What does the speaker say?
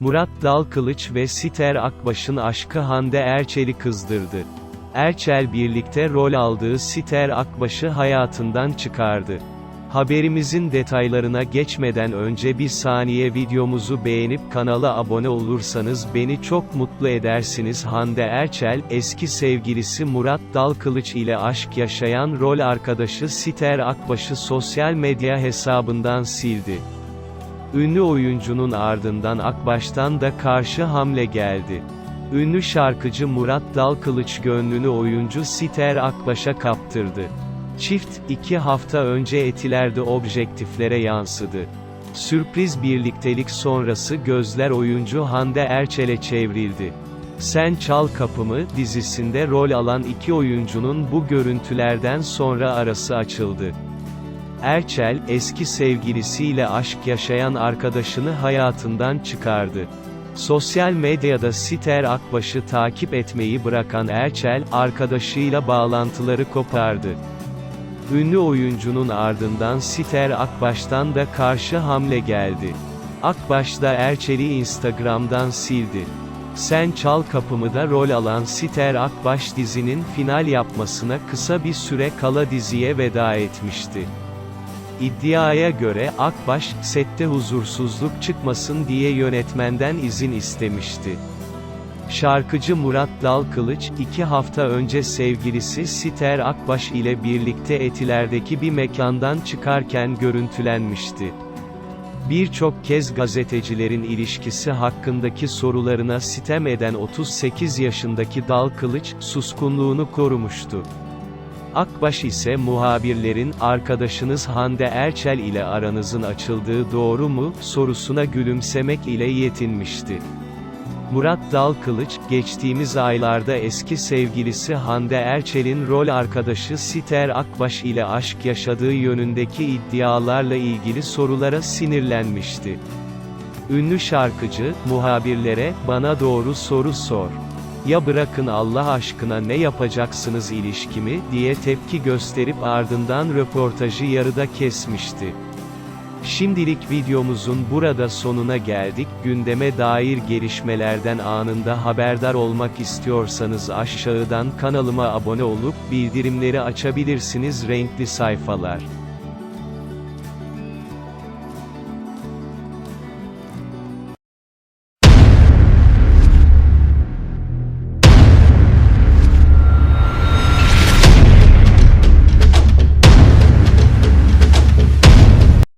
Murat Dalkılıç ve Siter Akbaş'ın aşkı Hande Erçel'i kızdırdı. Erçel birlikte rol aldığı Siter Akbaş'ı hayatından çıkardı. Haberimizin detaylarına geçmeden önce bir saniye videomuzu beğenip kanala abone olursanız beni çok mutlu edersiniz. Hande Erçel, eski sevgilisi Murat Dalkılıç ile aşk yaşayan rol arkadaşı Siter Akbaş'ı sosyal medya hesabından sildi. Ünlü oyuncunun ardından Akbaş'tan da karşı hamle geldi. Ünlü şarkıcı Murat Dalkılıç gönlünü oyuncu Siter Akbaş'a kaptırdı. Çift, iki hafta önce Etiler'de objektiflere yansıdı. Sürpriz birliktelik sonrası gözler oyuncu Hande Erçel'e çevrildi. Sen Çal Kapımı dizisinde rol alan iki oyuncunun bu görüntülerden sonra arası açıldı. Erçel, eski sevgilisiyle aşk yaşayan arkadaşını hayatından çıkardı. Sosyal medyada Siter Akbaş'ı takip etmeyi bırakan Erçel, arkadaşıyla bağlantıları kopardı. Ünlü oyuncunun ardından Siter Akbaş'tan da karşı hamle geldi. Akbaş da Erçel'i Instagram'dan sildi. Sen Çal Kapımı'da rol alan Siter Akbaş dizinin final yapmasına kısa bir süre kala diziye veda etmişti. İddiaya göre Akbaş, sette huzursuzluk çıkmasın diye yönetmenden izin istemişti. Şarkıcı Murat Dalkılıç, iki hafta önce sevgilisi Siter Akbaş ile birlikte Etiler'deki bir mekandan çıkarken görüntülenmişti. Birçok kez gazetecilerin ilişkisi hakkındaki sorularına sitem eden 38 yaşındaki Dalkılıç, suskunluğunu korumuştu. Akbaş ise muhabirlerin, arkadaşınız Hande Erçel ile aranızın açıldığı doğru mu, sorusuna gülümsemek ile yetinmişti. Murat Dalkılıç, geçtiğimiz aylarda eski sevgilisi Hande Erçel'in rol arkadaşı Siter Akbaş ile aşk yaşadığı yönündeki iddialarla ilgili sorulara sinirlenmişti. Ünlü şarkıcı, muhabirlere, bana doğru soru sor. Ya bırakın Allah aşkına ne yapacaksınız ilişkimi, diye tepki gösterip ardından röportajı yarıda kesmişti. Şimdilik videomuzun burada sonuna geldik. Gündeme dair gelişmelerden anında haberdar olmak istiyorsanız aşağıdan kanalıma abone olup bildirimleri açabilirsiniz renkli sayfalar.